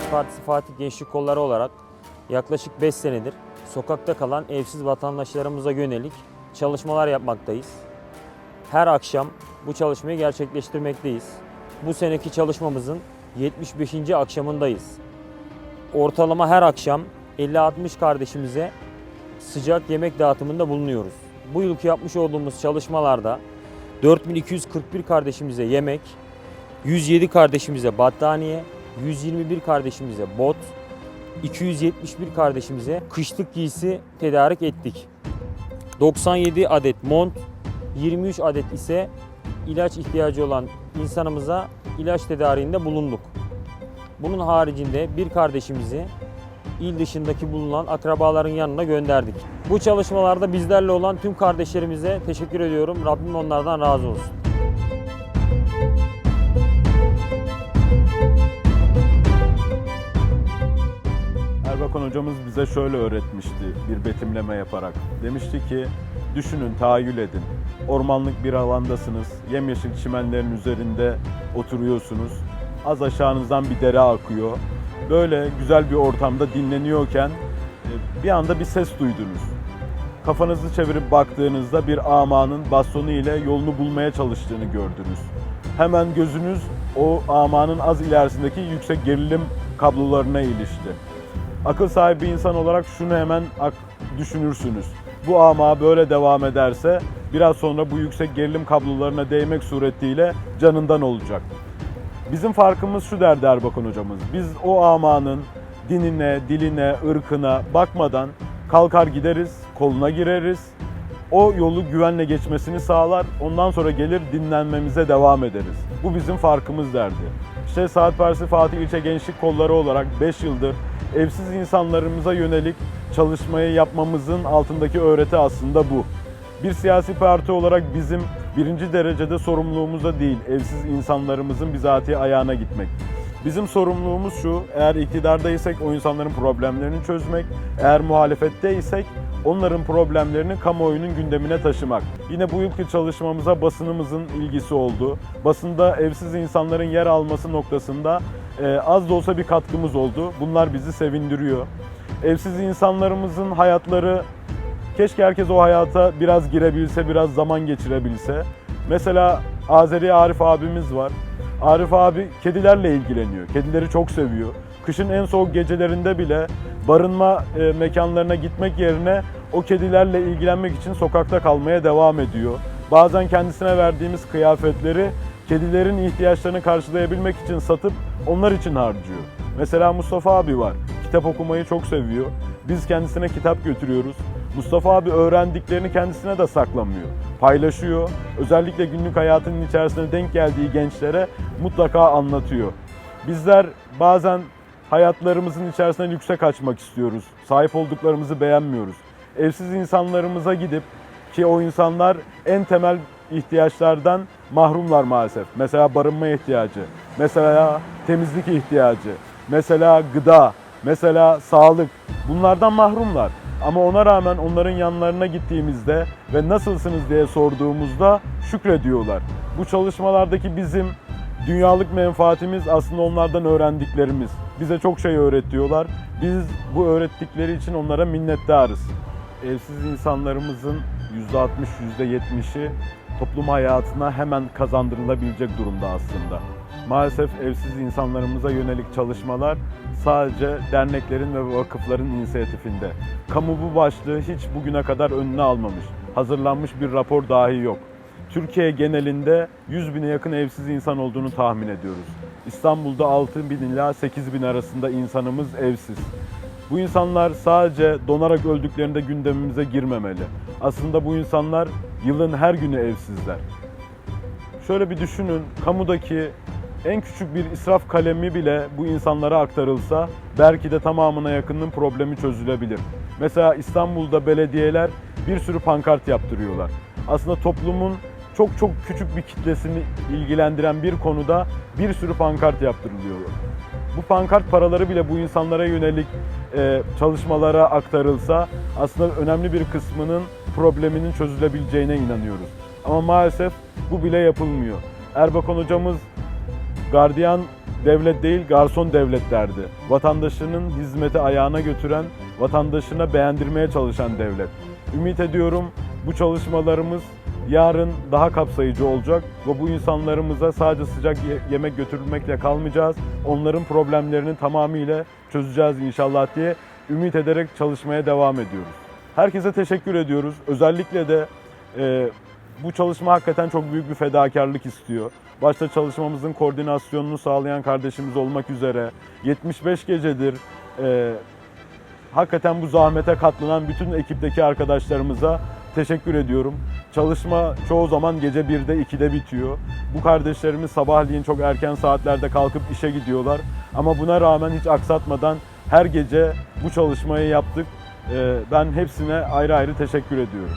Saadet Partisi Fatih Gençlik Kolları olarak yaklaşık 5 senedir sokakta kalan evsiz vatandaşlarımıza yönelik çalışmalar yapmaktayız. Her akşam bu çalışmayı gerçekleştirmekteyiz. Bu seneki çalışmamızın 75. akşamındayız. Ortalama her akşam 50-60 kardeşimize sıcak yemek dağıtımında bulunuyoruz. Bu yılki yapmış olduğumuz çalışmalarda 4241 kardeşimize yemek, 107 kardeşimize battaniye, 121 kardeşimize bot, 271 kardeşimize kışlık giysi tedarik ettik. 97 adet mont, 23 adet ise ilaç ihtiyacı olan insanımıza ilaç tedariğinde bulunduk. Bunun haricinde bir kardeşimizi il dışındaki bulunan akrabaların yanına gönderdik. Bu çalışmalarda bizlerle olan tüm kardeşlerimize teşekkür ediyorum. Rabbim onlardan razı olsun. Erbakan hocamız bize şöyle öğretmişti bir betimleme yaparak. Demişti ki düşünün, tahayyül edin. Ormanlık bir alandasınız, yemyeşil çimenlerin üzerinde oturuyorsunuz. Az aşağınızdan bir dere akıyor. Böyle güzel bir ortamda dinleniyorken e, bir anda bir ses duydunuz. Kafanızı çevirip baktığınızda bir amanın bastonu ile yolunu bulmaya çalıştığını gördünüz. Hemen gözünüz o amanın az ilerisindeki yüksek gerilim kablolarına ilişti. Akıl sahibi insan olarak şunu hemen düşünürsünüz. Bu ama böyle devam ederse biraz sonra bu yüksek gerilim kablolarına değmek suretiyle canından olacak. Bizim farkımız şu derdi Erbakan hocamız. Biz o amanın dinine, diline, ırkına bakmadan kalkar gideriz, koluna gireriz. O yolu güvenle geçmesini sağlar. Ondan sonra gelir dinlenmemize devam ederiz. Bu bizim farkımız derdi. İşte Saat Partisi Fatih İlçe Gençlik Kolları olarak 5 yıldır evsiz insanlarımıza yönelik çalışmayı yapmamızın altındaki öğreti aslında bu. Bir siyasi parti olarak bizim birinci derecede sorumluluğumuz da değil, evsiz insanlarımızın bizatihi ayağına gitmek. Bizim sorumluluğumuz şu, eğer iktidardaysak o insanların problemlerini çözmek, eğer muhalefetteysek onların problemlerini kamuoyunun gündemine taşımak. Yine bu yılki çalışmamıza basınımızın ilgisi oldu. Basında evsiz insanların yer alması noktasında e, az da olsa bir katkımız oldu. Bunlar bizi sevindiriyor. Evsiz insanlarımızın hayatları Keşke herkes o hayata biraz girebilse, biraz zaman geçirebilse. Mesela Azeri Arif abimiz var. Arif abi kedilerle ilgileniyor. Kedileri çok seviyor. Kışın en soğuk gecelerinde bile barınma e, mekanlarına gitmek yerine o kedilerle ilgilenmek için sokakta kalmaya devam ediyor. Bazen kendisine verdiğimiz kıyafetleri kedilerin ihtiyaçlarını karşılayabilmek için satıp onlar için harcıyor. Mesela Mustafa abi var. Kitap okumayı çok seviyor. Biz kendisine kitap götürüyoruz. Mustafa abi öğrendiklerini kendisine de saklamıyor. Paylaşıyor. Özellikle günlük hayatının içerisine denk geldiği gençlere mutlaka anlatıyor. Bizler bazen hayatlarımızın içerisinden yüksek açmak istiyoruz. Sahip olduklarımızı beğenmiyoruz. Evsiz insanlarımıza gidip ki o insanlar en temel ihtiyaçlardan mahrumlar maalesef. Mesela barınma ihtiyacı, mesela temizlik ihtiyacı, mesela gıda, mesela sağlık. Bunlardan mahrumlar. Ama ona rağmen onların yanlarına gittiğimizde ve nasılsınız diye sorduğumuzda şükrediyorlar. Bu çalışmalardaki bizim dünyalık menfaatimiz aslında onlardan öğrendiklerimiz. Bize çok şey öğretiyorlar. Biz bu öğrettikleri için onlara minnettarız. Evsiz insanlarımızın %60, %70'i toplum hayatına hemen kazandırılabilecek durumda aslında. Maalesef evsiz insanlarımıza yönelik çalışmalar sadece derneklerin ve vakıfların inisiyatifinde. Kamu bu başlığı hiç bugüne kadar önüne almamış. Hazırlanmış bir rapor dahi yok. Türkiye genelinde 100 bine yakın evsiz insan olduğunu tahmin ediyoruz. İstanbul'da 6 bin ila 8 bin arasında insanımız evsiz. Bu insanlar sadece donarak öldüklerinde gündemimize girmemeli. Aslında bu insanlar yılın her günü evsizler. Şöyle bir düşünün, kamudaki en küçük bir israf kalemi bile bu insanlara aktarılsa belki de tamamına yakınının problemi çözülebilir. Mesela İstanbul'da belediyeler bir sürü pankart yaptırıyorlar. Aslında toplumun çok çok küçük bir kitlesini ilgilendiren bir konuda bir sürü pankart yaptırılıyor. Bu pankart paraları bile bu insanlara yönelik çalışmalara aktarılsa aslında önemli bir kısmının probleminin çözülebileceğine inanıyoruz. Ama maalesef bu bile yapılmıyor. Erbakan hocamız gardiyan devlet değil garson devlet derdi. Vatandaşının hizmeti ayağına götüren, vatandaşına beğendirmeye çalışan devlet. Ümit ediyorum bu çalışmalarımız yarın daha kapsayıcı olacak ve bu insanlarımıza sadece sıcak ye- yemek götürmekle kalmayacağız. Onların problemlerini tamamıyla çözeceğiz inşallah diye ümit ederek çalışmaya devam ediyoruz. Herkese teşekkür ediyoruz. Özellikle de e, bu çalışma hakikaten çok büyük bir fedakarlık istiyor. Başta çalışmamızın koordinasyonunu sağlayan kardeşimiz olmak üzere 75 gecedir e, hakikaten bu zahmete katlanan bütün ekipteki arkadaşlarımıza teşekkür ediyorum. Çalışma çoğu zaman gece 1'de 2'de bitiyor. Bu kardeşlerimiz sabahleyin çok erken saatlerde kalkıp işe gidiyorlar. Ama buna rağmen hiç aksatmadan her gece bu çalışmayı yaptık. Ee, Ben hepsine ayrı ayrı teşekkür ediyorum.